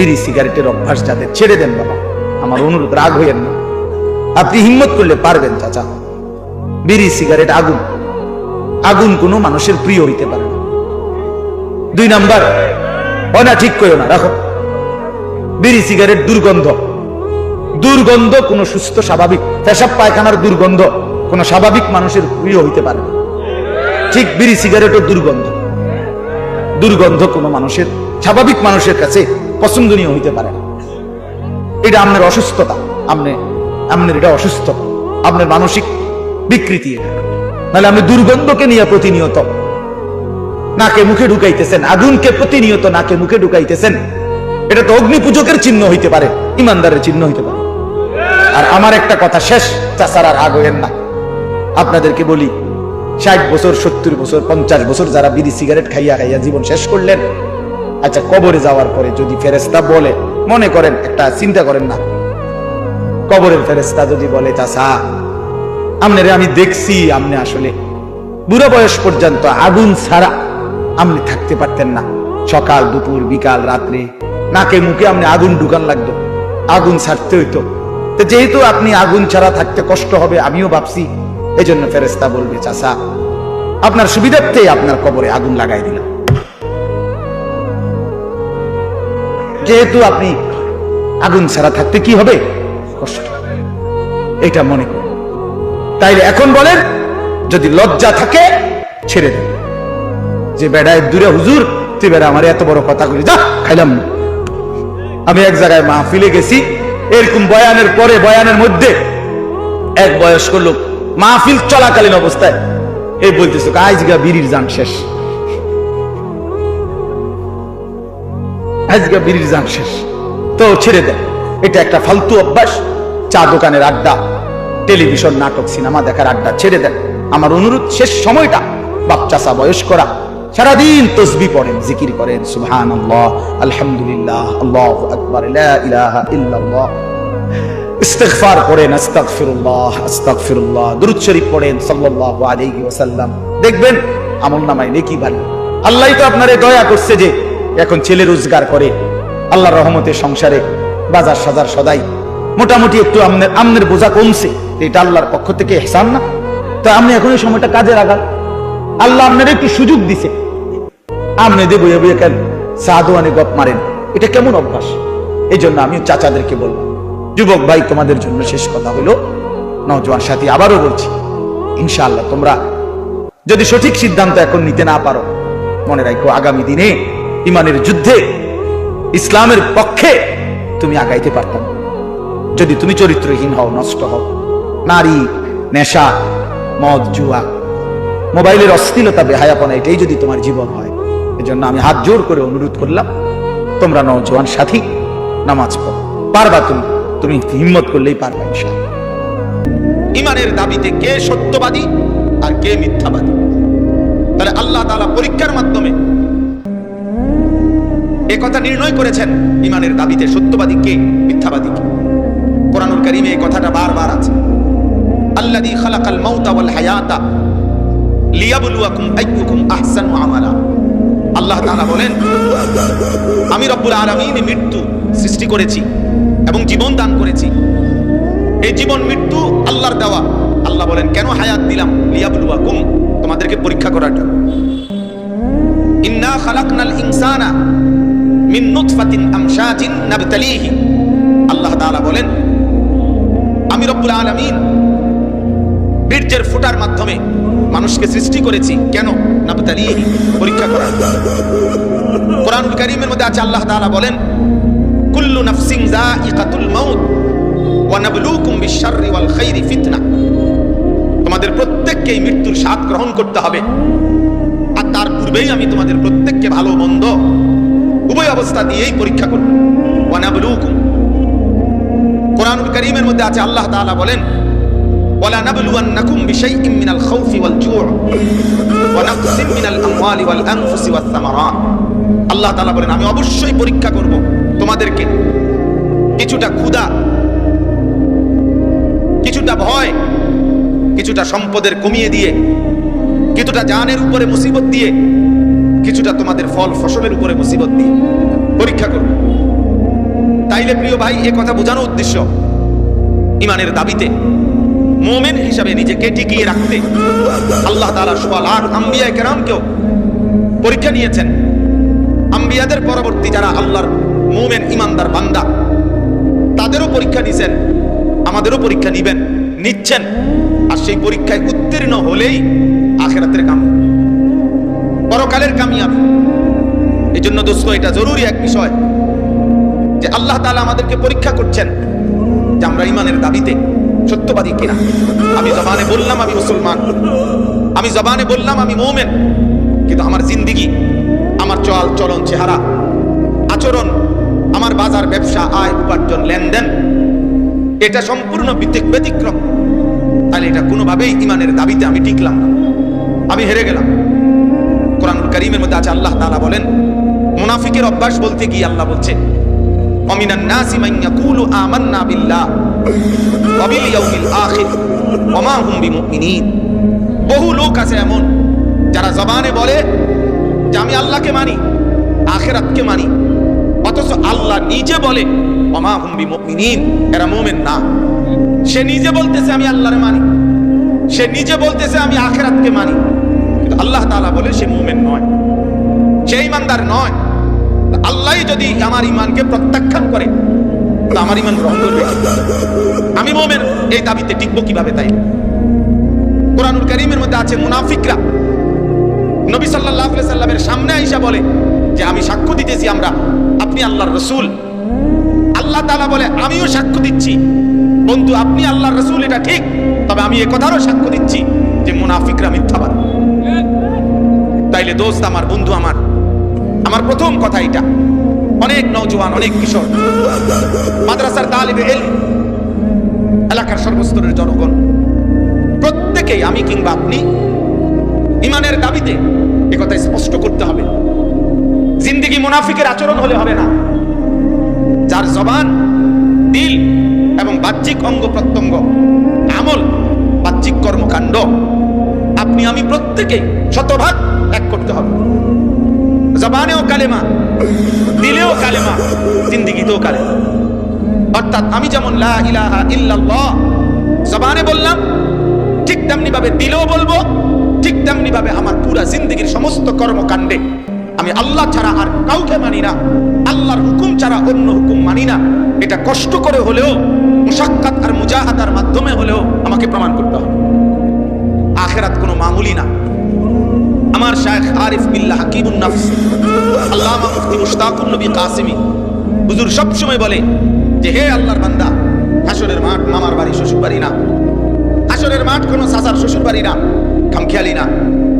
বিড়ি সিগারেটের অভ্যাস যাদের, ছেড়ে দেন বাবা। আমার অনুরোধ, রাগ হইয়েন না। আপনি হিম্মত করলে পারবেন, চাচা। বিড়ি সিগারেট আগুন। আগুন কোনো মানুষের প্রিয় হইতে পারে না। দুই নাম্বার না ঠিক করো না, রাখো। বিড়ি সিগারেট দুর্গন্ধ। দুর্গন্ধ কোনো সুস্থ, স্বাভাবিক, পেশাব পায়খানার দুর্গন্ধ কোনো স্বাভাবিক মানুষের প্রিয় হইতে পারে না। ঠিক বিড়ি সিগারেটও দুর্গন্ধ। দুর্গন্ধ কোনো মানুষের, স্বাভাবিক মানুষের কাছে পছন্দনীয় হইতে পারে না। এটা আপনার অসুস্থতা আপনি আপনার এটা অসুস্থ আপনার মানসিক বিকৃতি এটা। নাহলে আপনি দুর্গন্ধকে নিয়ে প্রতিনিয়ত নাকে মুখে ঢুকাইতেছেন, আগুনকে প্রতিনিয়ত নাকে মুখে ঢুকাইতেছেন, এটা তো অগ্নি পূজকের চিহ্ন হইতে পারে, ইমানদারের চিহ্ন হইতে পারে। আর আমার একটা কথা শেষ চাষার আর আগ হইয়েন না। আপনাদেরকে বলি, ষাট বছর, সত্তর বছর, পঞ্চাশ বছর যারা বিড়ি, সিগারেট খাইয়া খাইয়া জীবন শেষ করলেন আচ্ছা কবরে যাওয়ার পরে যদি ফেরেস্তা বলে, মনে করেন একটা চিন্তা করেন না। কবরের ফেরেস্তা যদি বলে চাষা আমনে আমি দেখছি, আমনে আসলে বুড়ো বয়স পর্যন্ত আগুন ছাড়া আপনি থাকতে পারতেন না। সকাল, দুপুর, বিকাল, রাত্রে নাকে মুখে আপনি আগুন ঢুকান লাগতো। আগুন ছাড়তে হইতো। তো যেহেতু আপনি আগুন ছাড়া থাকতে কষ্ট হবে, আমিও ভাবছি এই জন্য ফেরেস্তা বলবে চাষা আপনার সুবিধার্থে আপনার কবরে আগুন লাগাই দিলাম। যেহেতু আপনি আগুন ছাড়া থাকতে কি হবে? কষ্ট। এটা মনে করুন। তাইলে এখন বলেন, যদি লজ্জা থাকে, ছেড়ে দেন। যে বেড়ায় দূরে হুজুর, তুই বেড়া আমার এত বড় কথা করি যা, খাইলাম। না আমি এক জায়গায় মাহফিলে গেছি, এরকম বয়ানের পরে, বয়ানের মধ্যে এক বয়স্ক লোক মাহফিল চলাকালীন অবস্থায়, এই বলতেছে, আজগা বিড়ির যান শেষ। আজগা বিড়ির যান শেষ। তো ছেড়ে দেন এটা একটা ফালতু অভ্যাস। চা দোকানের আড্ডা, টেলিভিশন, নাটক, সিনেমা দেখার আড্ডা ছেড়ে দেন আমার অনুরোধ, শেষ সময়টা বাচ্চাসা বয়স করা সারাদিন তসবি পড়েন, জিকির করেন সুবহান আল্লাহ আলহামদুলিল্লাহ, আল্লাহ আকবার ইলাহা ইল্লাল্লাহ। ইস্তিগফার পড়েন, আস্তাগফিরুল্লাহ শরীফ পড়েন, সাল্লাল্লাহু দেখবেন, আমল নামায় নেকি বাড়বে আল্লাহই তো আপনারে দয়া করছে যে এখন ছেলে রোজগার করে, আল্লাহর রহমতে সংসারে বাজার সাজার সদাই। মোটামুটি একটু আমনের আমনের বোঝা কমছে, এটা আল্লাহর পক্ষ থেকে এহসান না? তো আপনি এখন এই সময়টা কাজে লাগান। আল্লাহ আপনার একটু সুযোগ দিছে। আপনি দিয়ে বইয়ে বইয়ে কেন সাদোয়ানে গপ মারেন, এটা কেমন অভ্যাস? এই জন্য আমি চাচাদেরকে বলব, যুবক ভাই, তোমাদের জন্য শেষ কথা হলো নজওয়ান সাথী আবারও বলছি, ইনশাআল্লাহ তোমরা যদি সঠিক সিদ্ধান্ত এখন নিতে না পারো, মনে রাখো আগামী দিনে ইমানের যুদ্ধে, ইসলামের পক্ষে তুমি আগাইতে পারতাম যদি তুমি চরিত্রহীন হও, নষ্ট হও, নারী, নেশা, মদ, জুয়া, মোবাইলের অশ্লীলতা, বেহায়াপনা, এটাই যদি তোমার জীবন হয়, এজন্য আমি হাত জোর করে অনুরোধ করলাম, তোমরা নজওয়ান সাথী, নামাজ পড়ো। পারবা তুমি তুমি হিম্মত করলেই পারবা ইনশাআল্লাহ। ইমানের দাবিতে কে সত্যবাদী আর কে মিথ্যাবাদী? তাহলে আল্লাহ তাআলা পরীক্ষার মাধ্যমে এ কথা নির্ণয় করেছেন ইমানের দাবিতে সত্যবাদী কে, মিথ্যাবাদী কে? কোরআনুল কারিমে এই কথাটা বারবার আছে। আল্লাযী খালাকাল মাউতা ওয়াল হায়াতা লিয়াবলুয়াকুম আইয়ুকুম আহসানু আমালা। আল্লাহ তাআলা বলেন, আমি রব্বুল আলামিন মৃত্যু সৃষ্টি করেছি এবং জীবন দান করেছি। এই জীবন মৃত্যু আল্লাহর দেওয়া। আল্লাহ বলেন, কেন হায়াত দিলাম? লিয়াবলুয়াকুম, তোমাদেরকে পরীক্ষা করার জন্য। ইন্না খালাকনাল ইনসানা মিন নুতফাতিন আমশাজিন নাবতালিহি। আল্লাহ তাআলা বলেন, আমি রব্বুল আলামিন বীর্যের ফুটার মাধ্যমে মানুষকে সৃষ্টি করেছি। কেন? নাবতালিহি, পরীক্ষা করার। কোরআনুল কারীমের মধ্যে আছে, আল্লাহ তাআলা বলেন, কুল্লু নাফসিন যায়িকাতুল মাউত ওয়া নাবলুকুম বিশ-শাররি ওয়াল খাইরি ফিতনা। তোমাদের প্রত্যেককেই মৃত্যুর স্বাদ গ্রহণ করতে হবে। আর তার পূর্বেই আমি তোমাদের প্রত্যেককে ভালো মন্দ অবস্থা দিয়েই পরীক্ষা করব ওয়ানাবলুকুম। কোরআনুল কারীমের মধ্যে আছে, আল্লাহ বলেন আল্লাহ বলেন, আমি অবশ্যই পরীক্ষা করব তোমাদেরকে। কিছুটা ক্ষুধা, কিছুটা ভয়, কিছুটা সম্পদের কমিয়ে দিয়ে, কিছুটা জানের উপরে মুসিবত দিয়ে কিছুটা তোমাদের ফল ফসলের উপরে মুসিবত দিয়ে পরীক্ষা করব তাইলে প্রিয় ভাই, এ কথা বোঝানো উদ্দেশ্য। ইমানের দাবিতে মোমেন হিসাবে নিজেকে টিকিয়ে রাখতে আল্লাহ তাআলা সোয়া লাখ আম্বিয়া কেরামকেও পরীক্ষা নিয়েছেন। আম্বিয়াদের পরবর্তী যারা আল্লাহর মোমেন ইমানদার বান্দা, তাদেরও পরীক্ষা নিছেন, আমাদেরও পরীক্ষা নিবেন, নিচ্ছেন। আর সেই পরীক্ষায় উত্তীর্ণ হলেই আখেরাতের কাম। পরকালের কামিয়াবি। এই জন্য দোস্ত, এটা জরুরি এক বিষয় যে আল্লাহ তালা আমাদেরকে পরীক্ষা করছেন যে আমরা ইমানের দাবিতে সত্যবাদী কিনা। আমি জবানে বললাম আমি মুসলমান। আমি জবানে বললাম আমি মোমেন। কিন্তু আমার জিন্দিগি, আমার চল, চলন, চেহারা, আচরণ, আমার বাজার, ব্যবসা, আয়, উপার্জন, লেনদেন, এটা সম্পূর্ণ ব্যতিক- ব্যতিক্রম। তাহলে এটা কোনোভাবেই ইমানের দাবিতে আমি টিকলাম না। আমি হেরে গেলাম। কোরআন করিমের মধ্যে আছে, আল্লাহ তাআলা বলেন, মুনাফিকের অভ্যাস বলতে গিয়ে আল্লাহ বলছে, অমিনান নাসি মান ইয়াকুলু আমান্না বিল্লাহ, ওয়া বিল ইয়াউমিল আখির, ওয়া মা হুম বিমুমিনিন। বহু লোক আছে এমন, যারা জবানে বলে যে আমি আল্লাহকে মানি, আখেরাতকে মানি, অথচ আল্লাহ নিজে বলে, ওয়া মা হুম বিমুমিনিন। এরা মুমিন না। সে নিজে বলতেছে, আমি আল্লাহরে মানি। সে নিজে বলতেছে, আমি আখেরাতকে মানি। কিন্তু আল্লাহ তাআলা বলে সে মুমিন নয়। সে ইমানদার নয়, আল্লাহ যদি আমার ইমানকে প্রত্যাখ্যান করে আমার ইমান গ্রহণ করবে আমি মোমেন, এই দাবিতে টিকবো কীভাবে তাই? কোরআনুল করিমের মধ্যে আছে মুনাফিকরা। নবী আলাইহি সাল্লামের সামনে আইসা বলে যে, আমি সাক্ষ্য দিতেছি আমরা, আপনি আল্লাহর রসুল। আল্লাহ তাআলা বলে, আমিও সাক্ষ্য দিচ্ছি। বন্ধু, আপনি আল্লাহর রসুল, এটা ঠিক, তবে আমি এ কথারও সাক্ষ্য দিচ্ছি যে, মুনাফিকরা মিথ্যাবাদী। তাইলে দোস্ত আমার, বন্ধু আমার। আমার প্রথম কথা এটা অনেক নওজোয়ান, অনেক কিশোর। মাদ্রাসার তালিবে এল এলাকার সর্বস্তরের জনগণ। প্রত্যেকেই আমি কিংবা আপনি ইমানের দাবিতে একথা স্পষ্ট করতে হবে। জিন্দিগি মুনাফিকের আচরণ হলে হবে না। যার জবান দিল এবং বাহ্যিক অঙ্গ প্রত্যঙ্গ, আমল, বাহ্যিক কর্মকাণ্ড, আপনি আমি প্রত্যেকেই শতভাগ এক করতে হবে। জবানেও কালেমা, দিলেও কালেমা, জিন্দিগিতেও কালেমা। অর্থাৎ আমি যেমন লা ইলাহা ইল্লাল্লাহ, জবানে বললাম, ঠিক তেমনি ভাবে দিলেও বলব, ঠিক তেমনি ভাবে আমার পুরা জিন্দিগির সমস্ত কর্মকাণ্ডে আমি আল্লাহ ছাড়া আর কাউকে মানি না, আল্লাহর হুকুম ছাড়া অন্য হুকুম মানি না। এটা কষ্ট করে হলেও, মুশাক্কাত আর মুজাহাদার মাধ্যমে হলেও আমাকে প্রমাণ করতে হবে। আখেরাত কোনো মামুলি না। আমার শায়েখ আরিফ বিল্লাহ হাকিমুন নাফস, আল্লামা মুফতি মুশতাকুর নবী কাসিমি। হুজুর সব সময় বলে যে, হে আল্লাহর বান্দা হাসরের মাঠ মামার বাড়ি শ্বশুর বাড়ি না। হাসরের মাঠ কোনো সাসার শ্বশুর বাড়ি না, খামখেয়ালি না।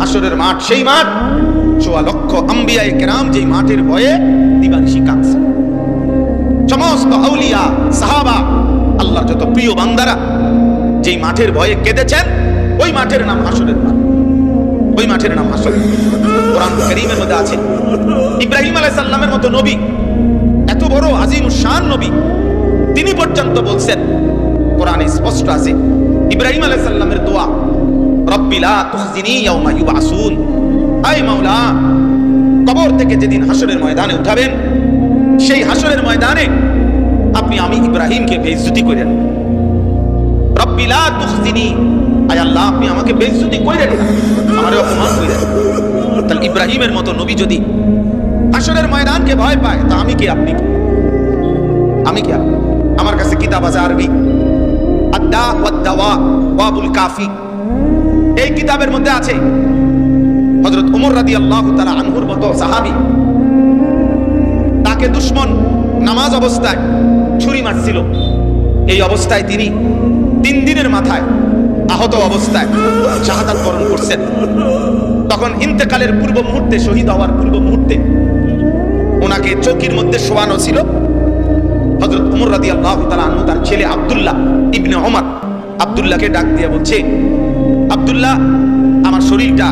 হাসরের মাঠ সেই মাঠ সোয়া লক্ষ আম্বিয়ায়ে কেরাম যেই মাঠের ভয়ে দিবানিশি কাঁদছে সমস্ত আউলিয়া, সাহাবা, আল্লাহর যত প্রিয় বান্দারা, যেই মাঠের ভয়ে কেঁদেছেন, ওই মাঠের নাম হাসরের মাঠ। ওই মাঠের নাম হাসর। কোরআন করিমের মধ্যে আছে। ইব্রাহিম আলাইহিস সালামের মতো নবী, এত বড় আজিম শান নবী, তিনি পর্যন্ত বলছেন, কোরআনে স্পষ্ট আছে, ইব্রাহিম আলাইহিস সালামের দোয়া, রব্বি লা তুখজিনি ইয়াউমা ইউবাসুন। মাওলা, কবর থেকে যেদিন হাসরের ময়দানে উঠাবেন, সেই হাসরের ময়দানে আপনি আমি ইব্রাহিমকে বেইজ্জতি করেন। রব্বি লা তুখজিনি আয় আল্লাহ, আপনি আমাকে কইরেন অপমান কইরেন তাহলে ইব্রাহিমের মতো নবী যদি হাসরের ময়দানকে ভয় পায়, তা আমি কি আপনি? আমি কি? আমার কাছে কিতাব আছে আরবি। ওয়াদ্দাওয়া ওয়াবুল কাফি। এই কিতাবের মধ্যে আছে, হযরত ওমর রাদিয়াল্লাহু তাআলা আনহুর মতো সাহাবী। তাকে দুশমন নামাজ অবস্থায় ছুরি মারছিল। এই অবস্থায় তিনি তিন দিনের মাথায় আহত অবস্থায় শাহাদাত বরণ করছেন। তখন ইন্তেকালের পূর্ব মুহূর্তে, শহীদ হওয়ার পূর্ব মুহূর্তে ওনাকে চৌকির মধ্যে শোয়ানো ছিল। হজরত উমর রাদি আল্লাহ আনহু, তার ছেলে আব্দুল্লাহ ইবনে ওমর আব্দুল্লাহকে ডাক দিয়ে বলছে, আব্দুল্লাহ, আমার শরীরটা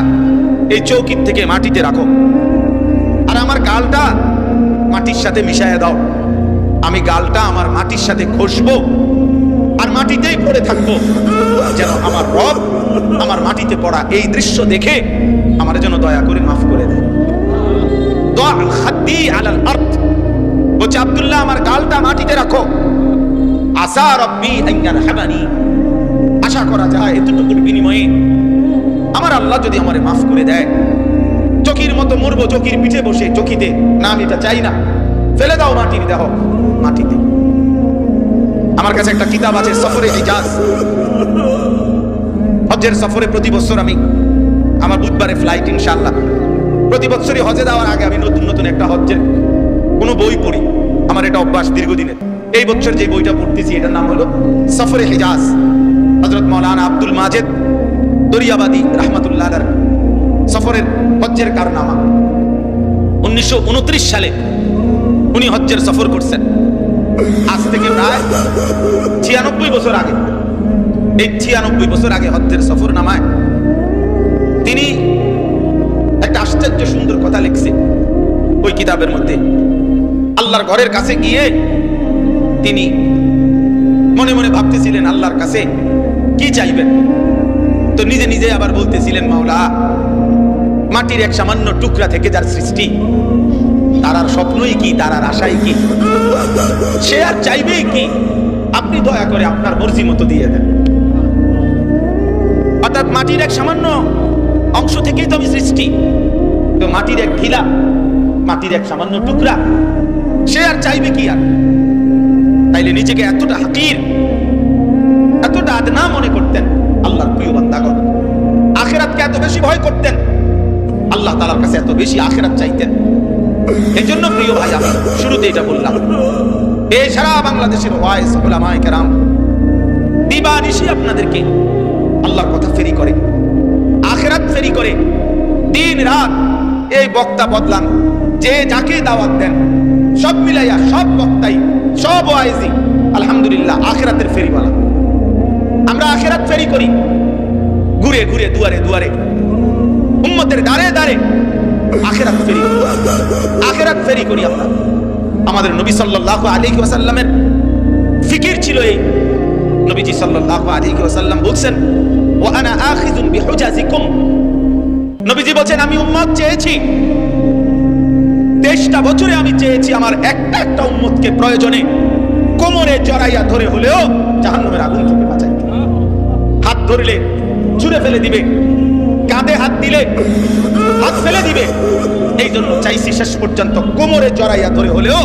এই চৌকির থেকে মাটিতে রাখো। আর আমার গালটা মাটির সাথে মিশাইয়া দাও। আমি গালটা আমার মাটির সাথে ঘষবো। মাটিতেই পড়ে থাকব। যেন আমার রব আমার মাটিতে পড়া এই দৃশ্য দেখে আমার যেন দয়া করে মাফ করে দেয়। বলছে, আব্দুল্লাহ, আমার গালটা মাটিতে রাখো। আসা রব্বি আইয়ার হাবানি। আশা করা যায় এতটুকুর বিনিময়ে আমার আল্লাহ যদি আমারে মাফ করে দেয়, চকির মতো মরবো, চকির পিঠে বসে চকিতে। না, আমি এটা চাই না। ফেলে দাও মাটির দেহ। মাটিতে আমার কাছে একটা কিতাব আছে, সফরে হিজাজ। হজ্জের সফরে প্রতি বছর আমি আমার বুধবারে ফ্লাইট ইনশাআল্লাহ। প্রতি বছরই হজে যাওয়ার আগে আমি নতুন নতুন একটা হজ্জের কোনো বই পড়ি। আমার এটা অভ্যাস দীর্ঘদিনের। এই বছর যে বইটা পড়তেছি, এটার নাম হলো সফরে হিজাজ। হজরত মৌলানা আব্দুল মাজেদ দরিয়াবাদী রহমতুল্লাহ সফরের হজ্জের কারনামা। উনিশশো উনত্রিশ সালে উনি হজ্জের সফর করছেন। আজ থেকে প্রায় ছিয়ানব্বই বছর আগে, এই ছিয়ানব্বই বছর আগে হজ্জের সফর নামায় তিনি একটা আশ্চর্য সুন্দর কথা লিখছে। ওই কিতাবের মধ্যে আল্লাহর ঘরের কাছে গিয়ে তিনি মনে মনে ভাবতেছিলেন, আল্লাহর কাছে কি চাইবেন? তো নিজে নিজে আবার বলতেছিলেন, মাওলা, মাটির এক সামান্য টুকরা থেকে যার সৃষ্টি তার আর স্বপ্নই কি তার আর আশাই কি? সে আর চাইবেই কি? আপনি দয়া করে আপনার মর্জি মতো দিয়ে দেন। অর্থাৎ মাটির এক সামান্য অংশ থেকেই তো আমি সৃষ্টি। তো মাটির এক ঢিলা, মাটির এক সামান্য টুকরা, সে আর চাইবে কি আর? তাইলে নিজেকে এতটা হাকির, এতটা আদনা মনে করতেন আল্লাহর প্রিয় বান্দাগণ। আখেরাতকে এত বেশি ভয় করতেন, আল্লাহ তালার কাছে এত বেশি আখেরাত চাইতেন। এই জন্য প্রিয় ভাই, আমি শুরুতে এটা বললাম সারা বাংলাদেশের ওয়াইস ওলামায়ে কেরাম, দিবানিশি আপনাদেরকে আল্লাহর কথা ফেরি করে, আখেরাত ফেরি করে, দিন রাত এই বক্তা বদলান, যে যাকে দাওয়াত দেন, সব মিলাইয়া, সব বক্তাই, সব ওয়াইজি, আলহামদুলিল্লাহ, আখেরাতের ফেরিওয়ালা। আমরা আখেরাত ফেরি করি, ঘুরে ঘুরে, দুয়ারে দুয়ারে, উম্মতের দাঁড়ে দাঁড়ে আখেরাত আখেরাত ফেরি করি আমরা আমাদের নবী সাল্লাল্লাহু আলাইহি ওয়াসাল্লামের ফিকির ছিল এই। নবীজি সাল্লাল্লাহু আলাইহি ওয়াসাল্লাম বলছেন, ওয়া আনা বিহুজাজিকুম। নবীজি বলেন আমি উম্মত চেয়েছি। তেইশটা বছরে আমি চেয়েছি আমার একটা একটা উম্মতকে প্রয়োজনে কোমরে জড়াইয়া ধরে হলেও জাহান্নামের আগুন থেকে হাত ধরলে ছুঁড়ে ফেলে দিবে, কাঁধে হাত দিলে হাত ফেলে দিবে। এই জন্য চাইছি শেষ পর্যন্ত কোমরে জড়াইয়া ধরে হলেও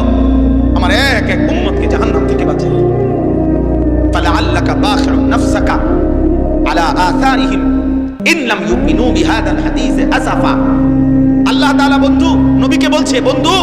আমার এক এক উম্মতকে জাহান্নাম থেকে বাঁচাই। তাহলে আল্লাহকা বাখর নফসাকা আলা আসারিহিম ইনলাম ইউমিনু বিহাদাল হাদিস আসাফা আল্লাহ তাআলা বন্ধু, নবীকে বলছে, বন্ধু